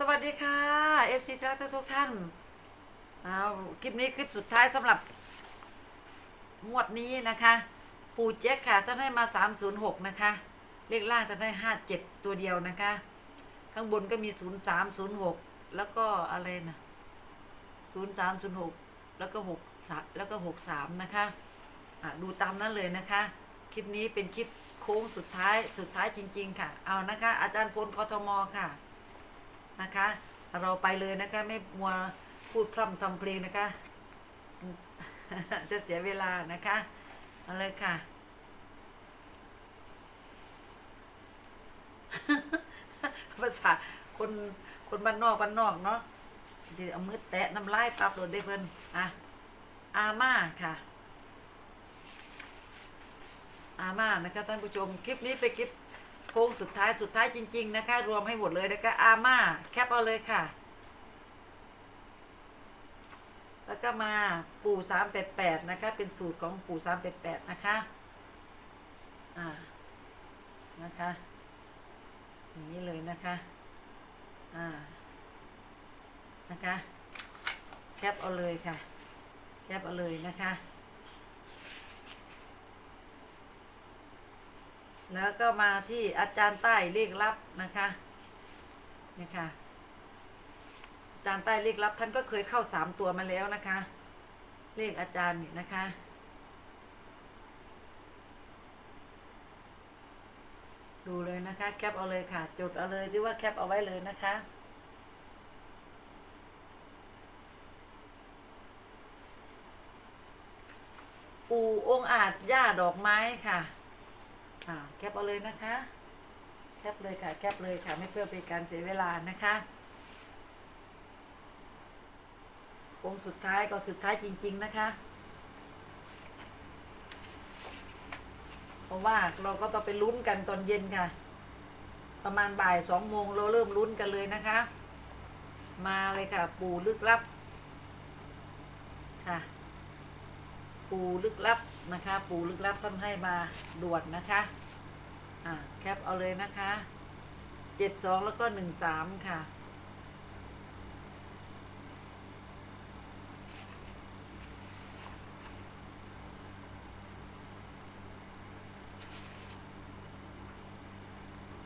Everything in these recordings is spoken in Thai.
สวัสดีค่ะ FC ทุกท่านทุกท่านเอาคลิปนี้คลิปสุดท้ายสำหรับงวดนี้นะคะ ปู่เจ๊กค่ะท่านให้มา 306 นะคะ เลขล่างท่านได้57 ตัวเดียวนะคะ ข้างบนก็มี 0306 แล้วก็อะไรนะ0306 แล้วก็6แล้วก็ 63 นะคะอะดูตามนั้นเลยนะคะ คลิปนี้เป็นคลิปโค้งสุดท้ายสุดท้ายจริง ๆ ค่ะ เอานะคะ อาจารย์พลกทมค่ะ นะคะ เราไปเลยนะคะไม่มัวพูดพร่ำทำเพลงนะคะ จะเสียเวลานะคะ เอาเลยค่ะ ภาษาคนคนบ้านนอกบ้านนอกเนาะจะเอามือแตะน้ำลายปรับโดดได้เพิ่นอะอาม่าค่ะ อาม่านะคะท่านผู้ชม คลิปนี้เป็นคลิป โค้งสุดท้ายสุดท้ายจริง ๆ นะคะ รวมให้หมดเลยนะคะอาม่าแคปเอาเลยค่ะ แล้วก็มาปู่สามแปดแปดนะคะ เป็นสูตรของปู่สามแปดแปดนะคะอ่านะคะอย่างนี้เลยนะคะอ่านะคะ แคปเอาเลยค่ะ แคปเอาเลยนะคะ แล้วก็มาที่อาจารย์ใต้เลขลับนะคะนี่ค่ะอาจารย์ใต้เลขลับท่านก็เคยเข้าสามตัวมาแล้วนะคะ เลขอาจารย์นี่นะคะดูเลยนะคะ แคปเอาเลยค่ะจดเอาเลยหรือว่าแคปเอาไว้เลยนะคะ ปู่องอาจย่าดอกไม้ค่ะ อ่าแคปเอาเลยนะคะ แคปเลยค่ะ แคปเลยค่ะ ไม่เพื่อเป็นการเสียเวลานะคะองค์สุดท้ายก็สุดท้ายจริง ๆ นะคะ เพราะว่าเราก็ต้องไปลุ้นกันตอนเย็นค่ะ ประมาณบ่ายสองโมงเราเริ่มลุ้นกันเลยนะคะ มาเลยค่ะ ปู่ลึกลับค่ะ ปูลึกลับนะคะ ปูลึกลับท่านให้มาด่วนนะคะอ่าแคปเอาเลยนะคะเจ็ดสองแล้วก็หนึ่งสามค่ะ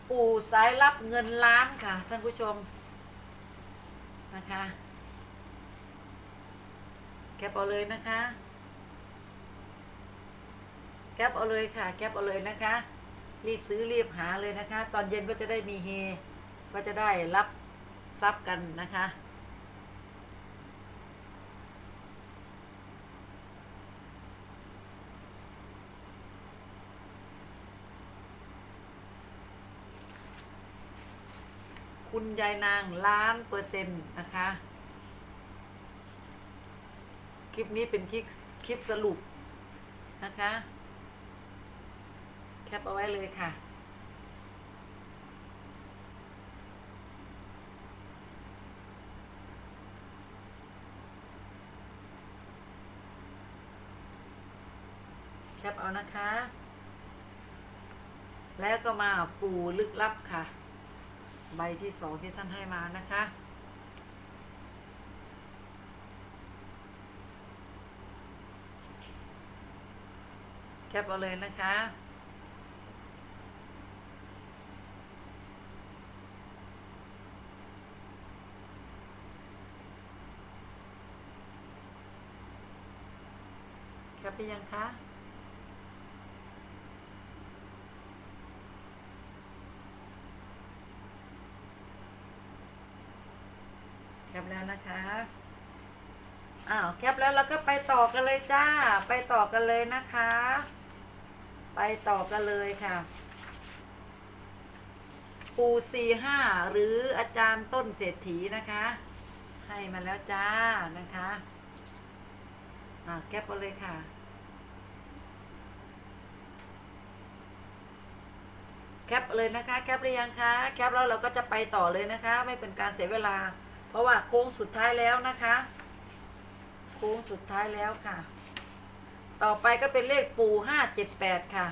ปู่สายรับเงินล้านค่ะ ท่านผู้ชมนะคะ แคปเอาเลยนะคะ แคปเอาเลยค่ะ แคปเอาเลยนะคะ รีบซื้อรีบหาเลยนะคะ ตอนเย็นก็จะได้มีเฮ ก็จะได้รับทรัพย์กันนะคะคุณยายนางล้านเปอร์เซ็นต์นะคะ คลิปนี้เป็นคลิปคลิปสรุปนะคะ ปเอาไว้เลยค่ะ แคปเอานะคะ แล้วก็มาปูลึกลับค่ะ ใบที่สองที่ท่านให้มานะคะแคปเอาเลยนะคะ แคปไปยังคะแคปแล้วนะคะ อ้าวแคปแล้วเราก็ไปต่อกันเลยจ้า ไปต่อกันเลยนะคะ ไปต่อกันเลยค่ะ ปูสี่ห้าหรืออาจารย์ต้นเศรษฐีนะคะ ให้มาแล้วจ้านะคะ อ่าแคปเอาเลยค่ะ แคปเลยนะคะแคปหรือยังคะแคปแล้วเราก็จะไปต่อเลยนะคะ ไม่เป็นการเสียเวลา เพราะว่าโค้งสุดท้ายแล้วนะคะ โค้งสุดท้ายแล้วค่ะ ต่อไปก็เป็นเลขปูห้าเจ็ดแปดค่ะ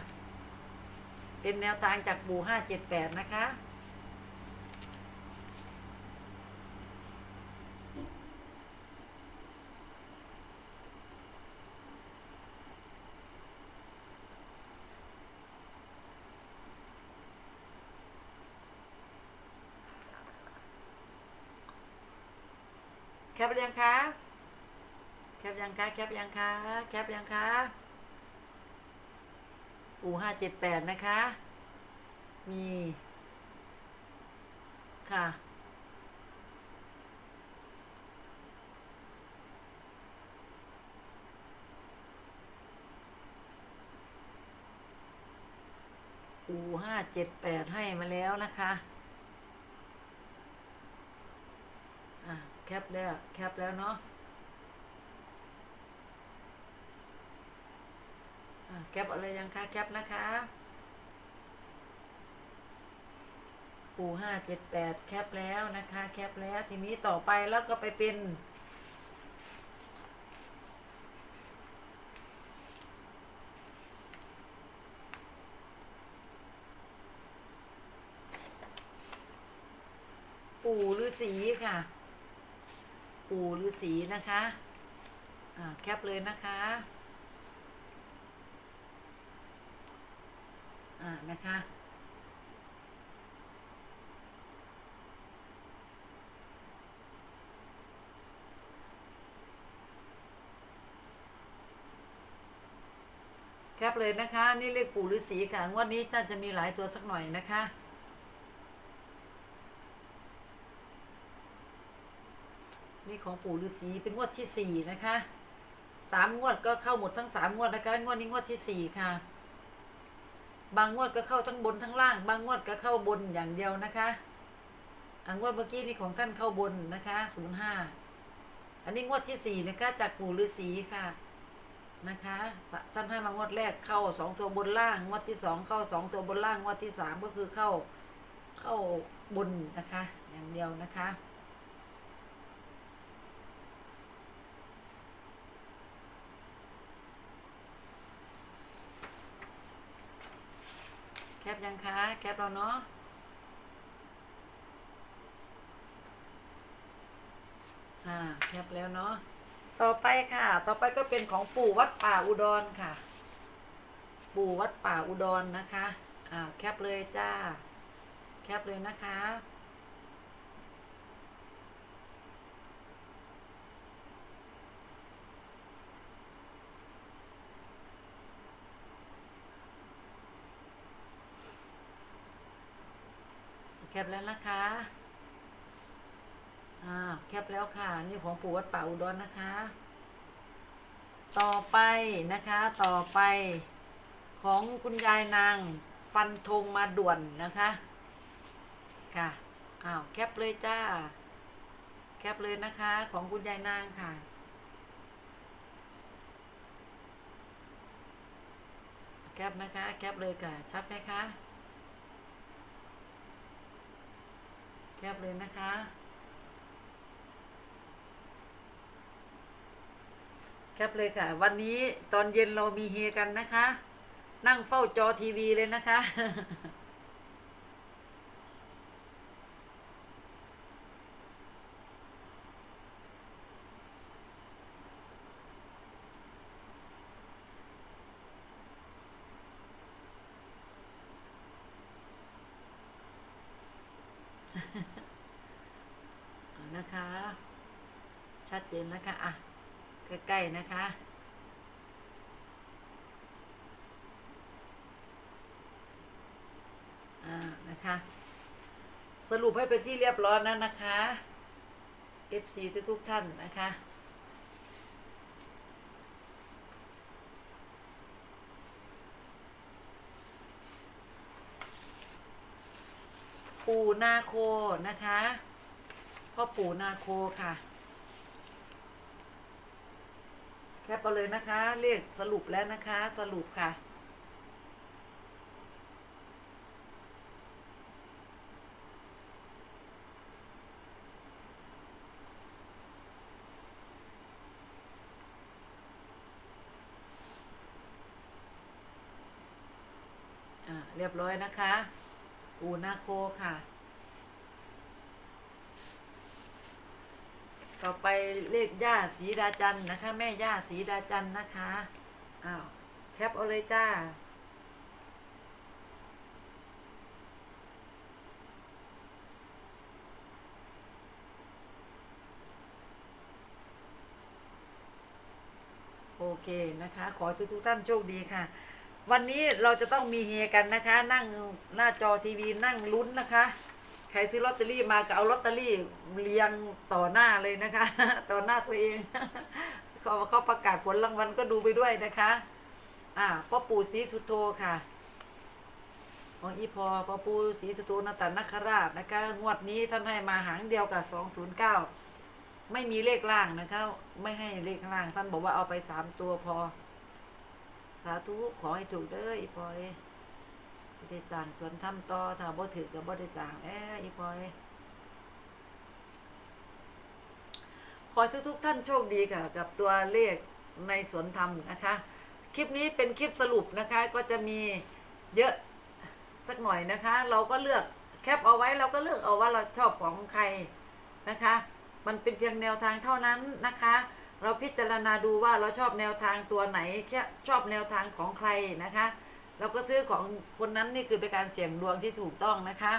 เป็นแนวทางจากปูห้าเจ็ดแปดนะคะ ปยังคะ แคปยังคะ แคปยังคะ แคปยังคะอูห้าเจ็ดแปดนะคะ มี ค่ะ อูห้าเจ็ดแปดให้มาแล้วนะคะ อะ แคปแล้ว แคปแล้วเนาะแคปอะไรยังคะแคปนะคะปูห้าเจ็ดแปดแคปแล้วนะคะ แคปแล้ว ทีนี้ต่อไปแล้วก็ไปเป็นปู่ฤาษีค่ะ ปู่ฤาษีนะคะแคปเลยนะคะอ่านะคะแคปเลยนะคะ นี่เลขปู่ฤาษีค่ะงวดนี้น่าจะมีหลายตัวสักหน่อยนะคะ นี่ของปู่ฤาษีเป็นงวดที่สี่นะคะสามงวดก็เข้าหมดทั้งสามงวดนะคะงวดนี้งวดที่สี่ค่ะ บางงวดก็เข้าทั้งบนทั้งล่าง บางงวดก็เข้าบนอย่างเดียวนะคะองวดเมื่อกี้นี่ของท่านเข้าบนนะคะศูนย์ห้าอันนี้งวดที่สี่นะคะจากปู่ฤาษีค่ะนะคะท่านให้มางวดแรกเข้าสองตัวบนล่างงวดที่สองเข้าสองตัวบนล่างงวดที่สามก็คือเข้าเข้าบนนะคะ อย่างเดียวนะคะ ปยังคะ แคปเราเนาะอ่าแคปแล้วเนาะต่อไปค่ะ ต่อไปก็เป็นของปู่วัดป่าอุดรค่ะ ปู่วัดป่าอุดรนะคะอ่าแคปเลยจ้า แคปเลยนะคะ ปแล้วนะคะอ่าแคปแล้วค่ะ นี่ของปู่วัดป่าอุดรนะคะ ต่อไปนะคะ ต่อไป ของคุณยายนาง ฟันธงมาด่วนนะคะ ค่ะอ้าวแคปเลยจ้า แคปเลยนะคะ ของคุณยายนางค่ะแคปนะคะ แคปเลยค่ะ ชัดไหมคะ แคบเลยนะคะ แคบเลยค่ะ วันนี้ตอนเย็นเรามีเฮกันนะคะ นั่งเฝ้าจอทีวีเลยนะคะ เอานะคะ ชัดเจ นะคะอะใกล้ๆนะคะอ่านะคะ สรุปให้เป็นที่เรียบร้อยแล้วนะคะ FC ทุกท่านนะคะปู่นาโคนะคะพ่อปู่นาโคค่ะ แค ปเอาเลยนะคะเลขสรุปแล้วนะคะ สรุปค่ะอ่าเรียบร้อยนะคะปู่นาโคค่ะ ต่อไปเลขย่าสีดาจันนะคะ แม่ย่าสีดาจันนะคะอ้าวแคปเอาเลยจ้าโอเคนะคะ ขอทุกทุกท่านโชคดีค่ะ วันนี้เราจะต้องมีเฮกันนะคะ นั่งหน้าจอทีวีนั่งลุ้นนะคะ ใครซื้อลอตเตอรี่มาก็เอาลอตเตอรี่เรียงต่อหน้าเลยนะคะ ต่อหน้าตัวเองเขาเขาประกาศผลรางวัลก็ดูไปด้วยนะคะ อ่าพ่อปู่ศรีสุโธค่ะ ของอีพอพ่อปู่ศรีสุโธนตนคราชนะคะ งวดนี้ท่านให้มาหางเดียวกับสองศูนย์เก้าไม่มีเลขล่างนะคะ ไม่ให้เลขล่างท่านบอกว่าเอาไปสามตัวพอ สาธุขอให้ถูกเด้ออีพอย สิได้สั่งชวนทำต่อถ้าบ่ถือก็บ่ได้สั่งแอ้อีพอยขอทุกๆท่านโชคดีค่ะ กับตัวเลขในสวนธรรมนะคะ คลิปนี้เป็นคลิปสรุปนะคะ ก็จะมีเยอะสักหน่อยนะคะ เราก็เลือกแคปเอาไว้เราก็เลือกเอาว่าเราชอบของใครนะคะ มันเป็นเพียงแนวทางเท่านั้นนะคะ เราพิจารณาดูว่าเราชอบแนวทางตัวไหนแค่ชอบแนวทางของใครนะคะ เราก็ซื้อของคนนั้นนี่คือเป็นการเสี่ยงดวงที่ถูกต้องนะคะ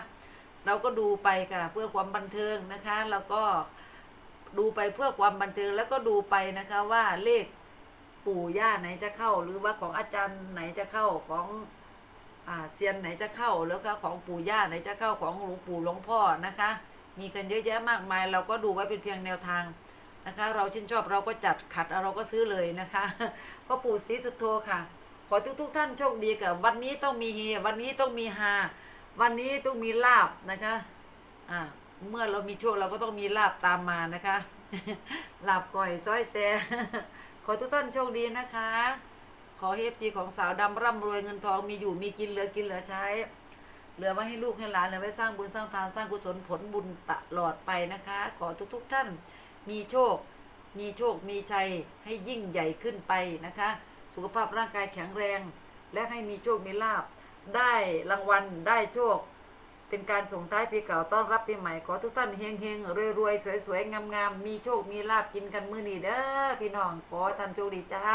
เราก็ดูไปค่ะเพื่อความบันเทิงนะคะแล้วก็ดูไปเพื่อความบันเทิงแล้วก็ดูไปนะคะว่าเลขปู่ย่าไหนจะเข้า หรือว่าของอาจารย์ไหนจะเข้าของอเซียนไหนจะเข้าแล้วก็ของปู่ย่าไหนจะเข้าของหลวงปู่หลวงพ่อนะคะ มีกันเยอะแยะมากมาย เราก็ดูไว้เป็นเพียงแนวทางนะคะ เราชื่นชอบเราก็จัดขัดเราก็ซื้อเลยนะคะพ่อปู่ศรีสุโธค่ะ อทุกทุกท่านโชคดีกับวันนี้ต้องมีเฮวันนี้ต้องมีฮาวันนี้ต้องมีลาบนะคะอ่าเมื่อเรามีโชคเราก็ต้องมีลาบตามมานะคะลาบก่อยซ้อยแซขอทุกท่านโชคดีนะคะ ขอเฮฟซีของสาวดำร่ำรวยเงินทองมีอยู่มีกินเหลือกินเหลือใช้ เหลือไว้ให้ลูกให้หลานเหลือไว้สร้างบุญสร้างทานสร้างกุศลผลบุญตลอดไปนะคะ ขอทุกๆท่านมีโชค มีโชคมีชัยให้ยิ่งใหญ่ขึ้นไปนะคะ สุขภาพร่างกายแข็งแรง และให้มีโชค มีลาบ ได้รางวัล ได้โชค เป็นการส่งท้ายปีเก่าต้อนรับปีใหม่ ขอทุกท่านเฮงเฮงรวยรวยๆสวยๆงามๆมีโชค มีลาบกินกันมื้อนี้เด้อพี่น้อง ขอท่านโชคดีจ้า